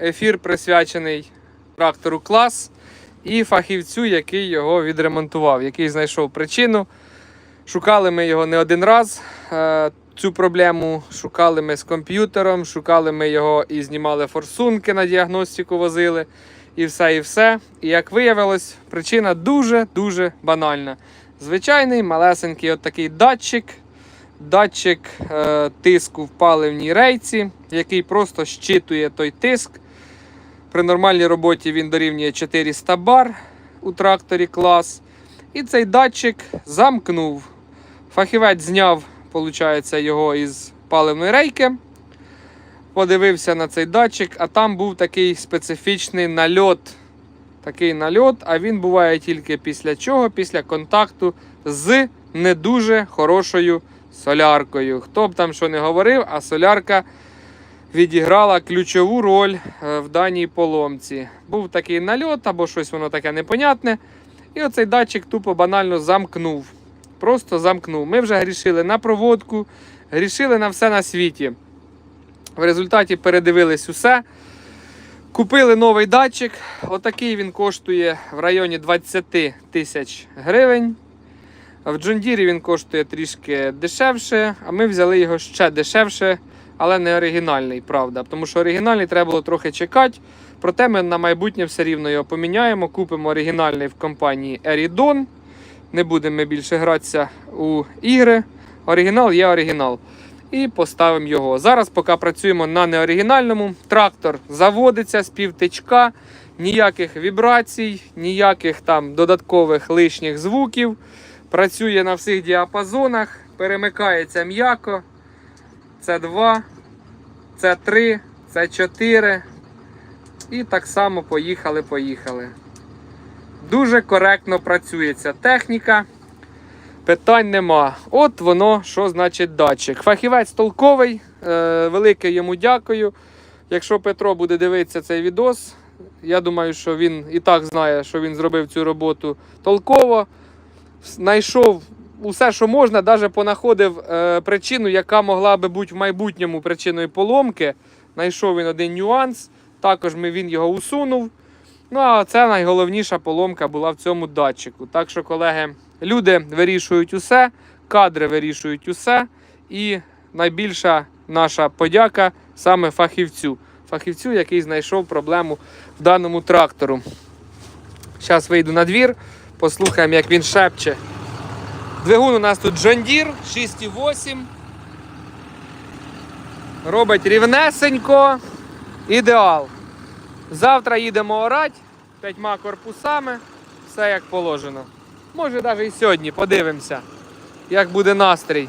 Ефір присвячений трактору клас і фахівцю, який його відремонтував, який знайшов причину. Шукали ми його не один раз. е, Цю проблему шукали ми з комп'ютером, шукали ми його і знімали форсунки на діагностику, возили, і все, і все. І як виявилось, причина дуже-дуже банальна. Звичайний малесенький от такий датчик, датчик е, тиску в паливній рейці, який просто щитує той тиск. При нормальній роботі він дорівнює 400 бар у тракторі клас. І цей датчик замкнув. Фахівець зняв, виходить, його із паливної рейки. Подивився на цей датчик, а там був такий специфічний нальот. Такий нальот, а він буває тільки після чого? Після контакту з не дуже хорошою соляркою. Хто б там що не говорив, а солярка відіграла ключову роль е, в даній поломці. Був такий нальот або щось воно таке непонятне. І оцей датчик тупо банально замкнув. Просто замкнув. Ми вже грішили на проводку, грішили на все на світі. В результаті передивились усе. Купили новий датчик. Отакий він коштує в районі 20 тисяч гривень. В Джондірі він коштує трішки дешевше, а ми взяли його ще дешевше, але не оригінальний, правда. Тому що оригінальний треба було трохи чекати. Проте ми на майбутнє все рівно його поміняємо. Купимо оригінальний в компанії Eridon. Не будемо ми більше гратися у ігри. Оригінал є оригінал. І поставимо його. Зараз, поки працюємо на неоригінальному, трактор заводиться з півтичка, ніяких вібрацій, ніяких там додаткових лишніх звуків. Працює на всіх діапазонах, перемикається м'яко. Це 2, це 3, це 4. І так само поїхали, поїхали. Дуже коректно працює ця техніка. Питань нема. От воно, що значить датчик. Фахівець толковий, е, велике йому дякую. Якщо Петро буде дивитися цей відос, я думаю, що він і так знає, що він зробив цю роботу толково. Знайшов усе, що можна, навіть понаходив е, причину, яка могла би бути в майбутньому причиною поломки. Знайшов він один нюанс. Також він його усунув. Ну, а це найголовніша поломка була в цьому датчику. Так що, колеги, люди вирішують усе, кадри вирішують усе. І найбільша наша подяка саме фахівцю. Фахівцю, який знайшов проблему в даному трактору. Зараз вийду на двір, послухаємо, як він шепче. Двигун у нас тут Deere 6,8. Робить рівнесенько. Ідеал. Завтра їдемо орати п'ятьма корпусами, все як положено. Може навіть і сьогодні подивимося, як буде настрій.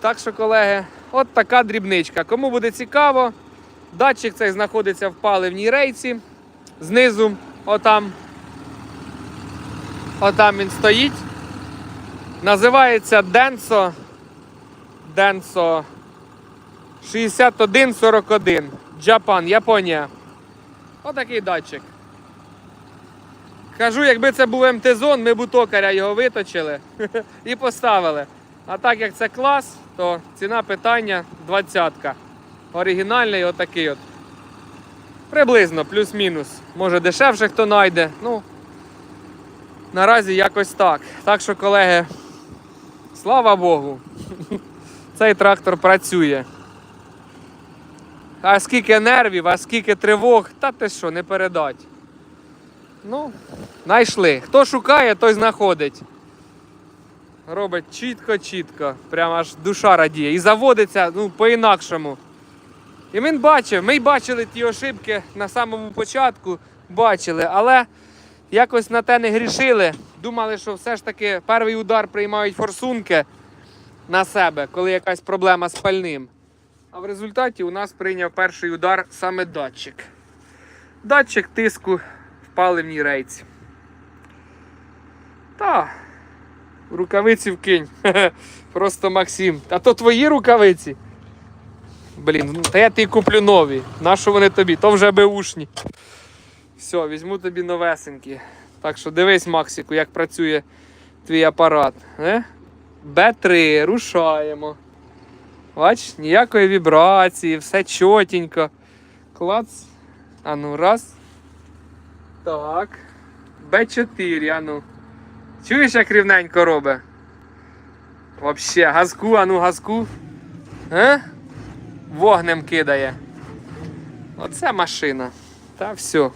Так що, колеги, от така дрібничка. Кому буде цікаво, датчик цей знаходиться в паливній рейці. Знизу, отам. Отам він стоїть. Називається Denso. Denso 6141. Japan, Японія. Отакий датчик. Кажу, якби це був МТ-зон, ми б у токаря його виточили і поставили. А так як це клас, то ціна питання 20-ка. Оригінальний отакий от. Приблизно, плюс-мінус. Може дешевше хто знайде. Ну, наразі якось так. Так що, колеги, слава Богу, цей трактор працює. А скільки нервів, а скільки тривог, та ти що, не передать. Ну, знайшли. Хто шукає, той знаходить. Робить чітко-чітко. Прямо аж душа радіє. І заводиться ну, по-інакшому. І він бачив, ми й бачили ті ошибки на самому початку, бачили, але якось на те не грішили. Думали, що все ж таки перший удар приймають форсунки на себе, коли якась проблема з пальним. А в результаті у нас прийняв перший удар саме датчик. Датчик тиску в паливній рейці. Та, рукавиці вкинь. Просто Максим. А то твої рукавиці. Блін, ну, та я тобі куплю нові. Нащо вони тобі? То вже беушні. Все, візьму тобі новесенькі. Так що дивись, Максику, як працює твій апарат. Е? Б3, рушаємо. Бач, ніякої вібрації, все чотенько. Клац. А ну раз. Так. Б4, а ну. Чуєш, як рівненько робить? Вообще, газку, а ну газку. Е? Вогнем кидає. Оце машина. Та все.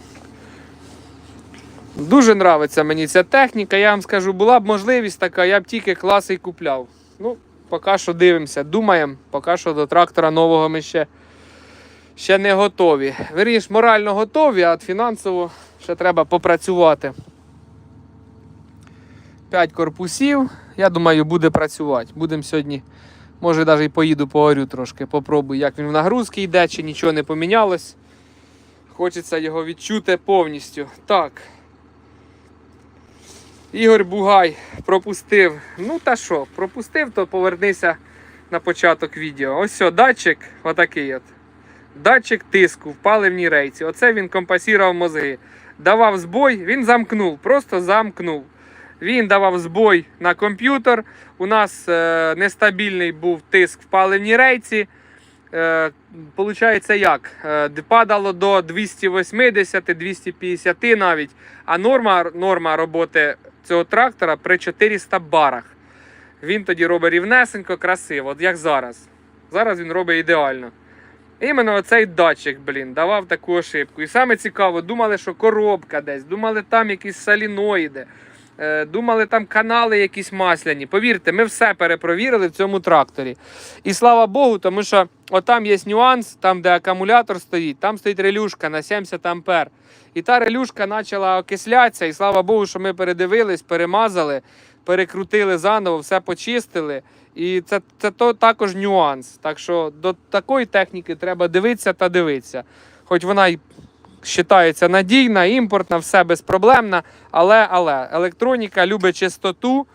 Дуже нравиться мені ця техніка. Я вам скажу, була б можливість така, я б тільки класи й купляв. Ну, поки що дивимося, думаємо, поки що до трактора нового ми ще, ще не готові. Вірніш, морально готові, а фінансово ще треба попрацювати. П'ять корпусів. Я думаю, буде працювати. Будемо сьогодні. Може, навіть і поїду поговорю трошки, попробую, як він в нагрузки йде, чи нічого не помінялось. Хочеться його відчути повністю. Так. Ігор Бугай пропустив. Ну та що, пропустив, то повернися на початок відео. Ось о, датчик, отакий от. Датчик тиску в паливній рейці. Оце він компасірував мозги. Давав збой, він замкнув, просто замкнув. Він давав збой на комп'ютер. У нас е, нестабільний був тиск в паливній рейці. Е, Получається як? Е, падало до 280-250 навіть. А норма, норма роботи цього трактора при 400 барах. Він тоді робить рівнесенько, красиво, от як зараз. Зараз він робить ідеально. Іменно оцей датчик, блін, давав таку ошибку. І саме цікаво, думали, що коробка десь, думали, там якісь соліноїди, е, думали, там канали якісь масляні. Повірте, ми все перепровірили в цьому тракторі. І слава Богу, тому що отам є нюанс, там, де акумулятор стоїть, там стоїть релюшка на 70 ампер. І та релюшка почала окислятися, і слава Богу, що ми передивились, перемазали, перекрутили заново, все почистили. І це, це то також нюанс. Так що до такої техніки треба дивитися та дивитися. Хоч вона й вважається надійна, імпортна, все безпроблемна, але, але електроніка любить чистоту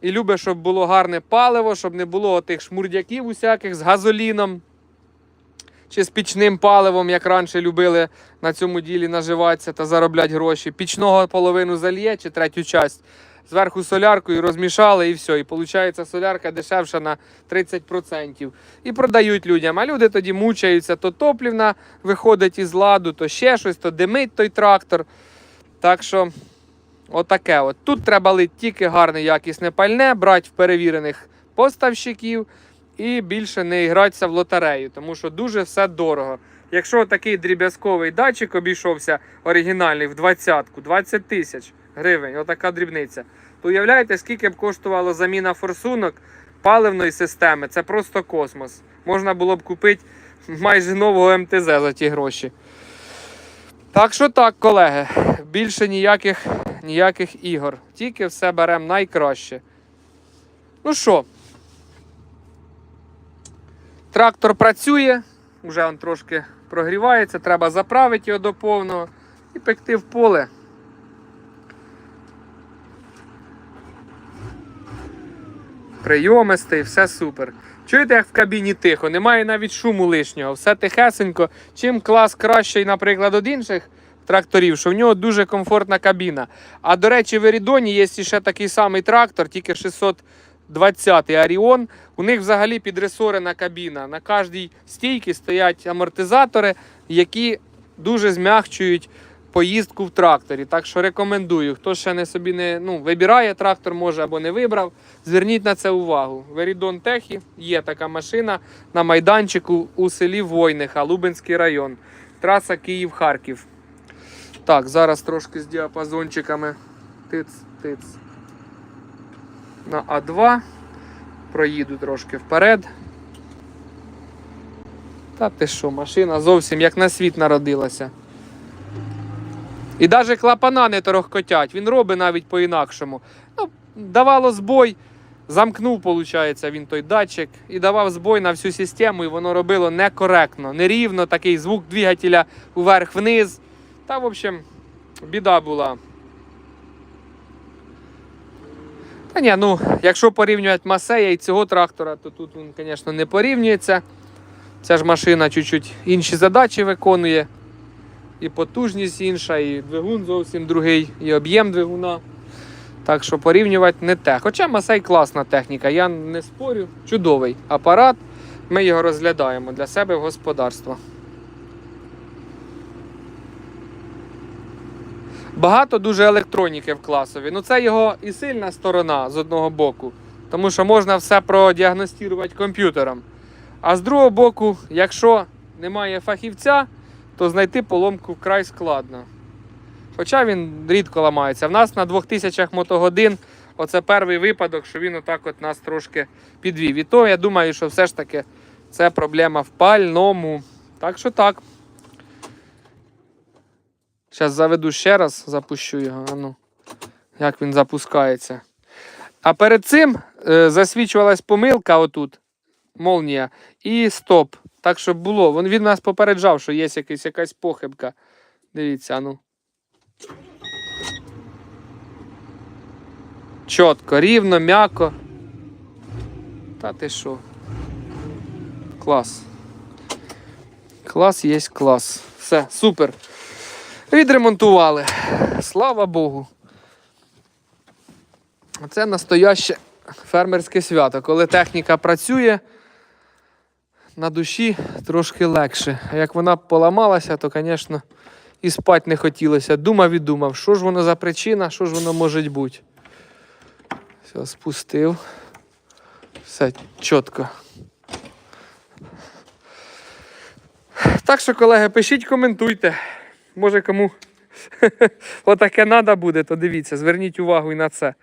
і любить, щоб було гарне паливо, щоб не було тих шмурдяків усяких з газоліном чи з пічним паливом, як раніше любили на цьому ділі наживатися та заробляти гроші. Пічного половину зальє чи третю часть. Зверху соляркою розмішали і все. І виходить солярка дешевша на 30%. І продають людям. А люди тоді мучаються, то топлівна виходить із ладу, то ще щось, то димить той трактор. Так що, отаке. От. Тут треба лити тільки гарне якісне пальне, брати в перевірених поставщиків і більше не гратися в лотерею, тому що дуже все дорого. Якщо такий дріб'язковий датчик обійшовся оригінальний в 20-ку, 20 тисяч гривень, отака дрібниця, то уявляєте, скільки б коштувала заміна форсунок паливної системи? Це просто космос. Можна було б купити майже нового МТЗ за ті гроші. Так що так, колеги, більше ніяких, ніяких ігор. Тільки все беремо найкраще. Ну що, трактор працює, вже він трошки прогрівається, треба заправити його до повного і пекти в поле. Прийомистий, все супер. Чуєте, як в кабіні тихо, немає навіть шуму лишнього, все тихесенько. Чим клас кращий, наприклад, від інших тракторів, що в нього дуже комфортна кабіна. А до речі, в Ерідоні є ще такий самий трактор, тільки 620 Аріон. У них взагалі підресорена кабіна. На кожній стійці стоять амортизатори, які дуже змягчують поїздку в тракторі. Так що рекомендую. Хто ще не собі не ну, вибирає трактор, може або не вибрав. Зверніть на це увагу. В Ерідон Техі є така машина на майданчику у селі Войниха, Лубенський район. Траса Київ-Харків. Так, зараз трошки з діапазончиками. Тиц, тиц. На А2. Проїду трошки вперед. Та ти що, машина зовсім як на світ народилася. І навіть клапана не торохкотять. Він робить навіть по-інакшому. Ну, давало збой, замкнув, виходить, він той датчик, і давав збой на всю систему, і воно робило некоректно, нерівно, такий звук двигателя вверх-вниз. Та, в общем, біда була. Та ні, ну, якщо порівнювати Масея і цього трактора, то тут він, звісно, не порівнюється. Ця ж машина чуть-чуть інші задачі виконує і потужність інша, і двигун зовсім другий, і об'єм двигуна. Так що порівнювати не те. Хоча Масей класна техніка, я не спорю. Чудовий апарат. Ми його розглядаємо для себе в господарство. Багато дуже електроніки в класові. Ну це його і сильна сторона з одного боку, тому що можна все продіагностувати комп'ютером. А з другого боку, якщо немає фахівця, то знайти поломку вкрай складно. Хоча він рідко ламається. В нас на 2000 мотогодин оце перший випадок, що він отак от нас трошки підвів. І то я думаю, що все ж таки це проблема в пальному. Так що так. Зараз заведу ще раз, запущу його. А ну, як він запускається. А перед цим е, засвічувалась помилка отут. Молнія. І стоп. Так, щоб було. Він, нас попереджав, що є якась, якась похибка. Дивіться, ну. Чітко, рівно, м'яко. Та ти що? Клас. Клас є клас. Все, супер. Відремонтували. Слава Богу. Це настояще фермерське свято. Коли техніка працює, на душі трошки легше. А як вона поламалася, то, звісно, і спати не хотілося. Думав і думав, що ж воно за причина, що ж воно може бути. Все, спустив. Все чітко. Так що, колеги, пишіть, коментуйте. Може кому отаке треба буде, то дивіться, зверніть увагу і на це.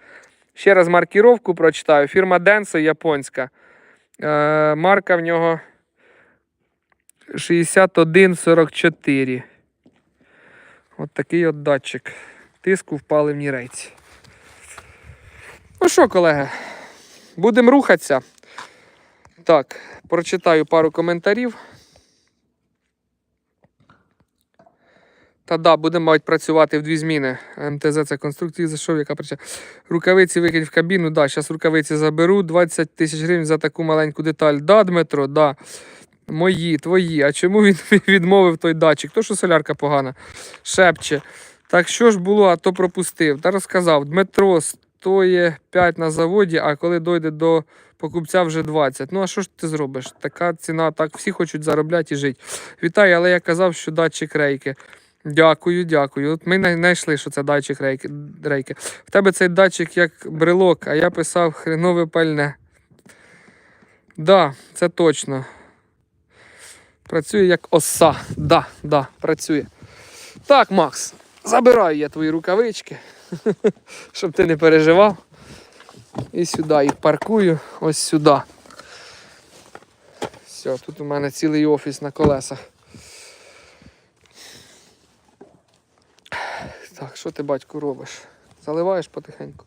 Ще раз маркіровку прочитаю. Фірма Denso японська. Е, марка в нього 6144. От такий от датчик. Тиску в паливній рейці. Ну що, колеги, будемо рухатися. Так, прочитаю пару коментарів. Та да, будемо мабуть, працювати в дві зміни. МТЗ це конструкції зайшов, яка причина. Рукавиці викинь в кабіну. Да, зараз рукавиці заберу. 20 тисяч гривень за таку маленьку деталь. Да, Дмитро, да. Мої, твої. А чому він відмовив той датчик? То, що солярка погана. Шепче. Так що ж було, а то пропустив. Та розказав, Дмитро стоїть 5 на заводі, а коли дойде до покупця вже 20. Ну а що ж ти зробиш? Така ціна, так всі хочуть заробляти і жити. Вітаю, але я казав, що датчик рейки. Дякую, дякую. От ми знайшли, що це датчик рейки. рейки. В тебе цей датчик як брелок, а я писав хренове пальне. Да, це точно. Працює як оса. Да, да, працює. Так, Макс, забираю я твої рукавички, щоб ти не переживав. І сюди їх паркую, ось сюди. Все, тут у мене цілий офіс на колесах. Так, що ти, батько, робиш? Заливаєш потихеньку?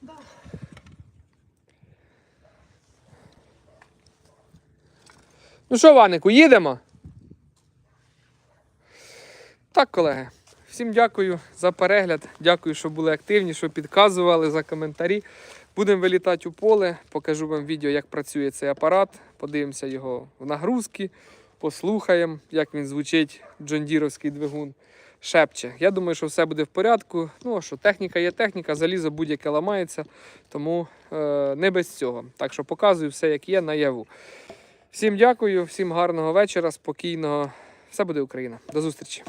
Ну що, Ванику, їдемо? Так, колеги. Всім дякую за перегляд. Дякую, що були активні, що підказували за коментарі. Будемо вилітати у поле, покажу вам відео, як працює цей апарат. Подивимося його в нагрузки, послухаємо, як він звучить, джондіровський двигун. Шепче. Я думаю, що все буде в порядку. Ну, а що техніка є техніка, залізо будь-яке ламається, тому е, не без цього. Так що показую все, як є, наяву. Всім дякую, всім гарного вечора, спокійного. Все буде Україна. До зустрічі.